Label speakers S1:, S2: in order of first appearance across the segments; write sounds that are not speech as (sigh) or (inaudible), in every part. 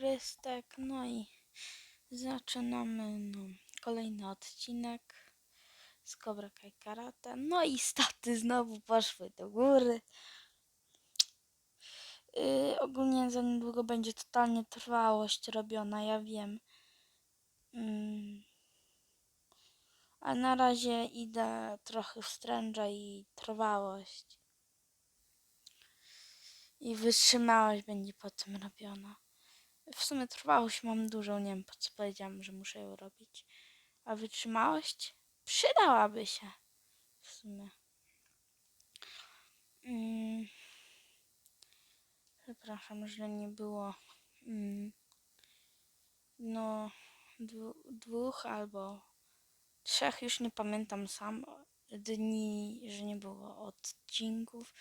S1: Krystek, no i zaczynamy no, kolejny odcinek z Cobra Kai Karate. No i staty znowu poszły do góry. Yy, ogólnie za niedługo będzie totalnie trwałość robiona, ja wiem. Mm. A na razie idę trochę wstręża i trwałość. I wytrzymałość będzie potem robiona. W sumie trwałość mam dużą, nie wiem po co powiedziałam, że muszę ją robić. A wytrzymałość przydałaby się. W sumie. Mm. Przepraszam, że nie było. Mm. No, dwu, dwóch albo trzech, już nie pamiętam sam dni, że nie było odcinków,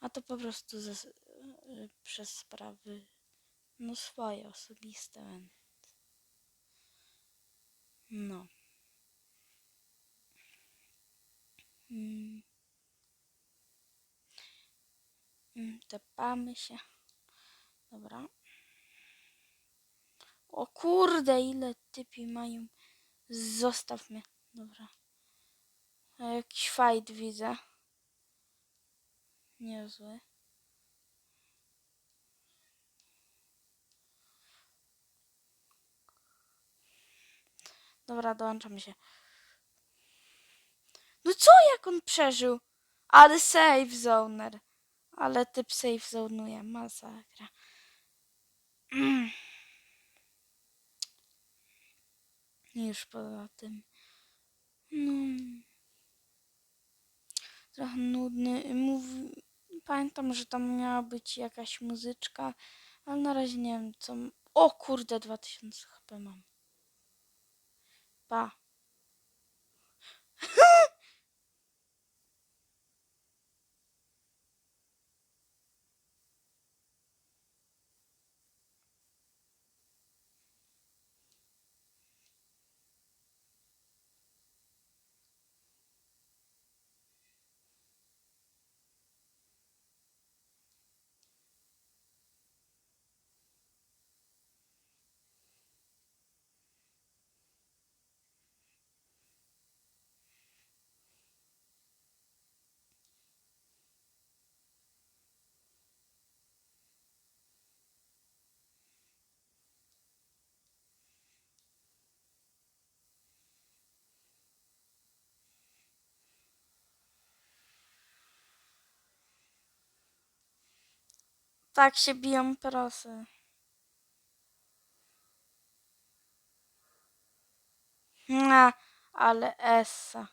S1: a to po prostu ze, y, przez sprawy no swoje osobiste. więc No. Mm. Mm, Tepamy się. Dobra. O kurde, ile typi mają. Zostaw mnie. Dobra. Jakiś fight widzę. Niezły. Dobra, dołączam się. No co jak on przeżył? Ale safe zoner. Ale typ safe zonuje. Masakra. Mm. Już poza tym. No. Trochę nudny. Mówi... Pamiętam, że tam miała być jakaś muzyczka, ale na razie nie wiem co. O kurde, 2000 HP mam. Pa. Tak się biją prosy. Na, ale essa.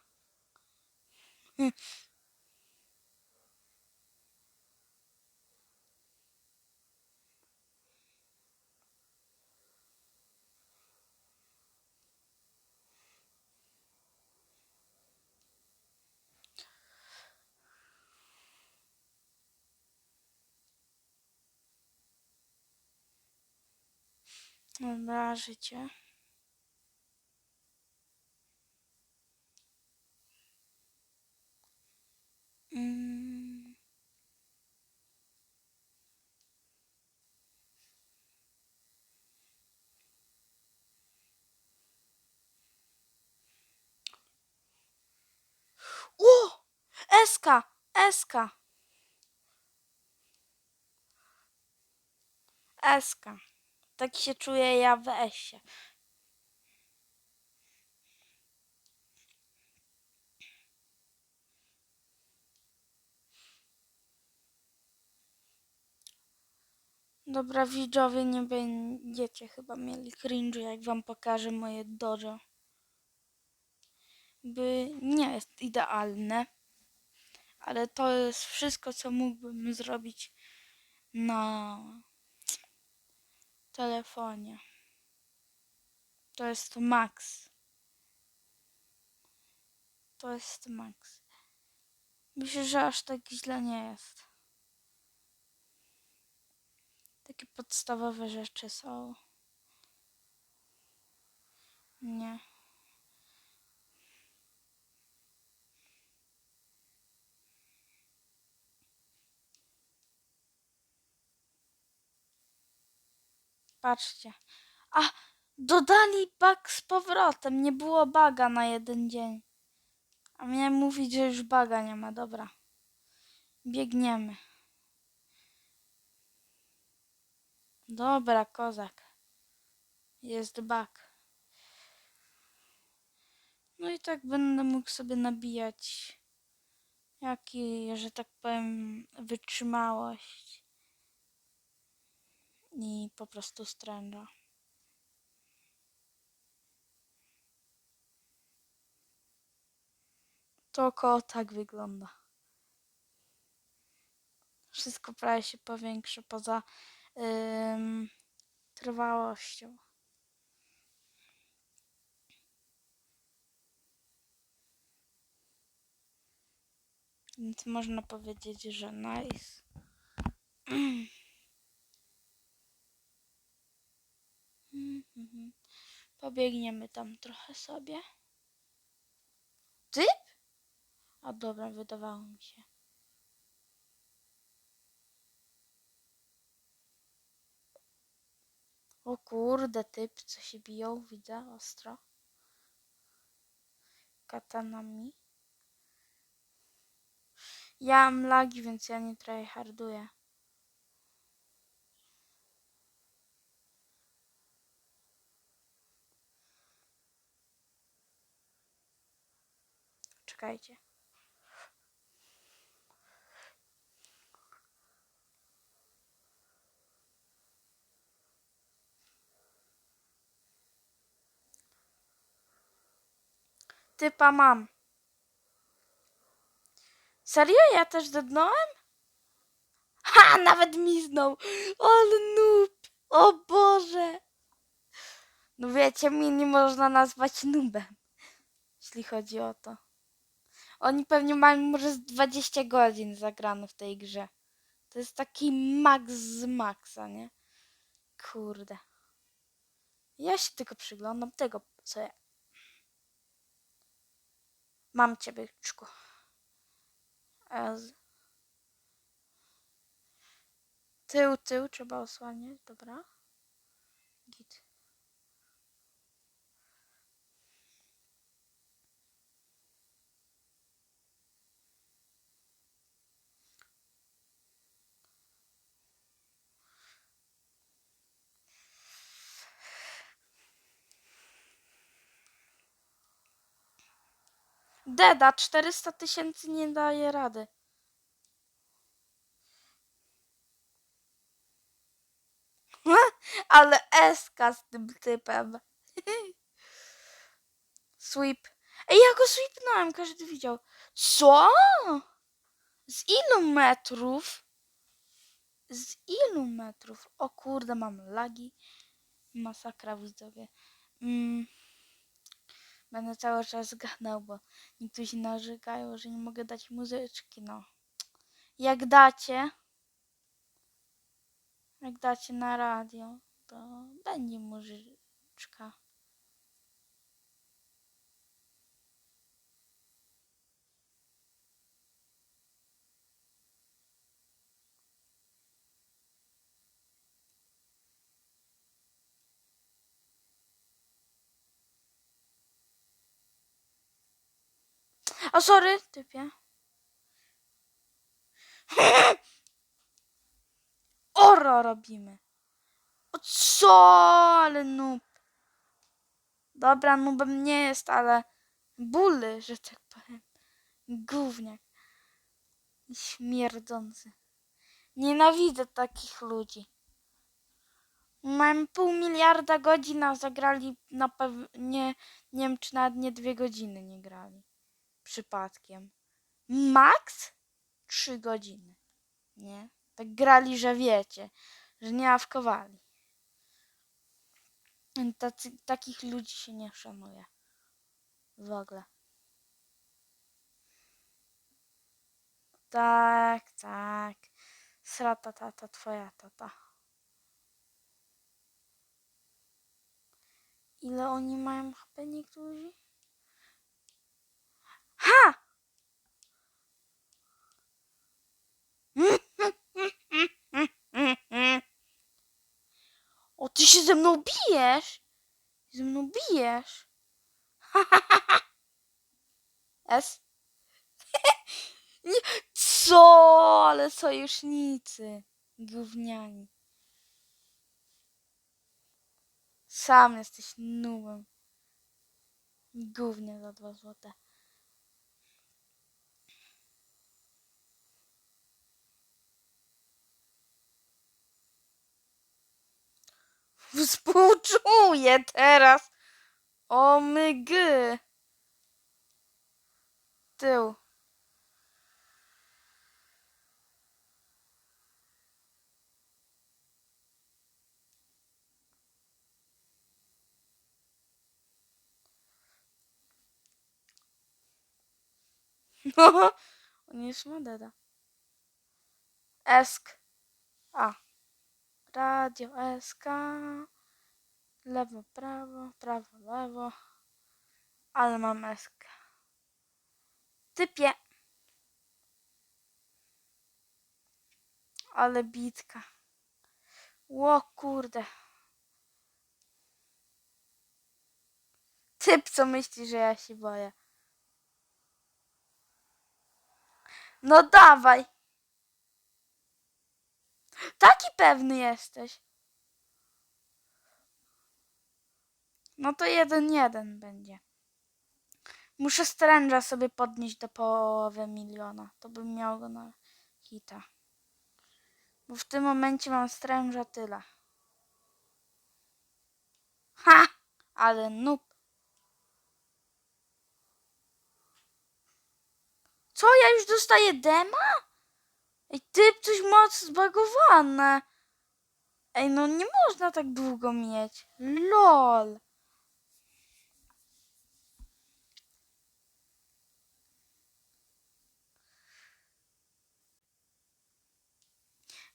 S1: Dobra, życie. Mm. O! Eska! Eska! Eska. Tak się czuję ja w Esie. Dobra, widzowie, nie będziecie chyba mieli cringe, jak wam pokażę moje dojo. By nie jest idealne, ale to jest wszystko, co mógłbym zrobić na telefonie. To jest max. To jest max. Myślę, że aż tak źle nie jest. Takie podstawowe rzeczy są. Nie. Patrzcie. A, dodali bug z powrotem. Nie było baga na jeden dzień. A miałem mówić, że już baga nie ma. Dobra. Biegniemy. Dobra, kozak. Jest bug. No i tak będę mógł sobie nabijać jaki, że tak powiem, wytrzymałość i po prostu stręża. To około tak wygląda. Wszystko prawie się powiększy poza ym, trwałością. Więc można powiedzieć, że nice. (clears throat) Mhm. Pobiegniemy tam trochę sobie. Typ? A dobra, wydawało mi się. O kurde, typ, co się biją, widzę ostro. Katanami. Ja mam lagi, więc ja nie tryharduję. Czekajcie. Typa mam. Serio? Ja też dodnąłem? Ha! Nawet miznął! Ale noob! O Boże! No wiecie, mnie nie można nazwać noobem. Jeśli chodzi o to. Oni pewnie mają może z 20 godzin zagrane w tej grze. To jest taki max z maxa, nie? Kurde. Ja się tylko przyglądam tego, co ja... Mam ciebie, czku. Ez. Tył, tył trzeba osłaniać, dobra. Git. Deda, 400 tysięcy nie daje rady. (laughs) Ale eska z tym typem. (laughs) Sweep. Ej, ja go sweepnąłem, każdy widział. Co? Z ilu metrów? Z ilu metrów? O kurde, mam lagi. Masakra widzowie. Mm. Będę cały czas gadał, bo niektórzy narzekają, że nie mogę dać muzyczki, no. Jak dacie, jak dacie na radio, to będzie muzyczka. O, sorry, typie. (laughs) Oro robimy. O co? Ale noob. Dobra, noobem nie jest, ale bóle, że tak powiem. Gówniak. Śmierdzący. Nienawidzę takich ludzi. Mam pół miliarda godzin, a zagrali na pewno, nie, nie wiem czy nawet nie dwie godziny nie grali. Przypadkiem. Max? Trzy godziny. Nie? Tak grali, że wiecie, że nie awkowali. Tacy, takich ludzi się nie szanuje. W ogóle. Tak, tak. Srata tata, twoja tata. Ile oni mają HP niektórzy? Ha! O ty się ze mną bijesz? Ze mną bijesz? (laughs) S? (laughs) Nie, co? Ale sojusznicy. Gówniani. Sam jesteś nubem. Gównie za dwa złote. Współczuję teraz. O mygy. Tył. (laughs) No, on jest modeda. Esk. A. Radio SK. Lewo, prawo, prawo, lewo. Ale mam esk. Typie. Ale bitka. Ło kurde. Typ co myśli, że ja się boję. No dawaj. Taki pewny jesteś. No to jeden jeden będzie. Muszę Strange'a sobie podnieść do połowy miliona. To bym miał go na hita. Bo w tym momencie mam Strange'a tyle. Ha! Ale noob. Co? Ja już dostaję dema? Ej, typ coś moc zbagowane. Ej, no nie można tak długo mieć. LOL.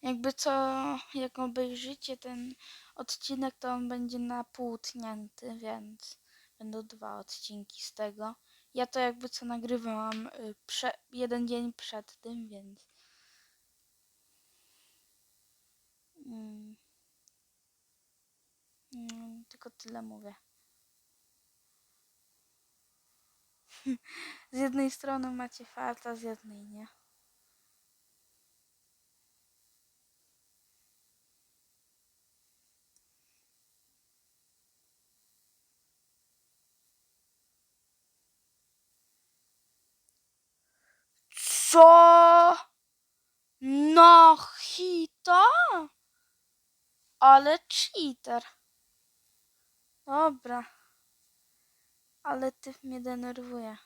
S1: Jakby co, jak obejrzycie ten odcinek, to on będzie napłótnięty, więc będą dwa odcinki z tego. Ja to jakby co nagrywałam y, jeden dzień przed tym, więc. Mm. Mm, tylko tyle mówię. (laughs) z jednej strony macie farta, z jednej nie. Co? No? Ale cheater. Dobra. Ale ty mnie denerwuje.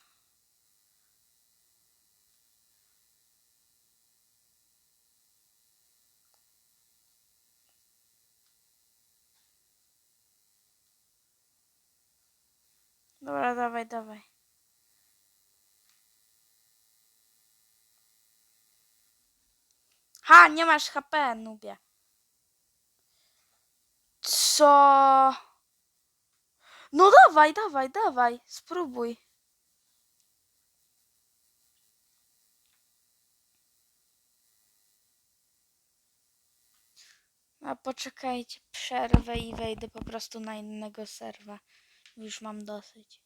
S1: Dobra, dawaj, dawaj. Ha, nie masz HP, nubie. Co? No dawaj, dawaj, dawaj, spróbuj. A poczekajcie, przerwę i wejdę po prostu na innego serwa. Już mam dosyć.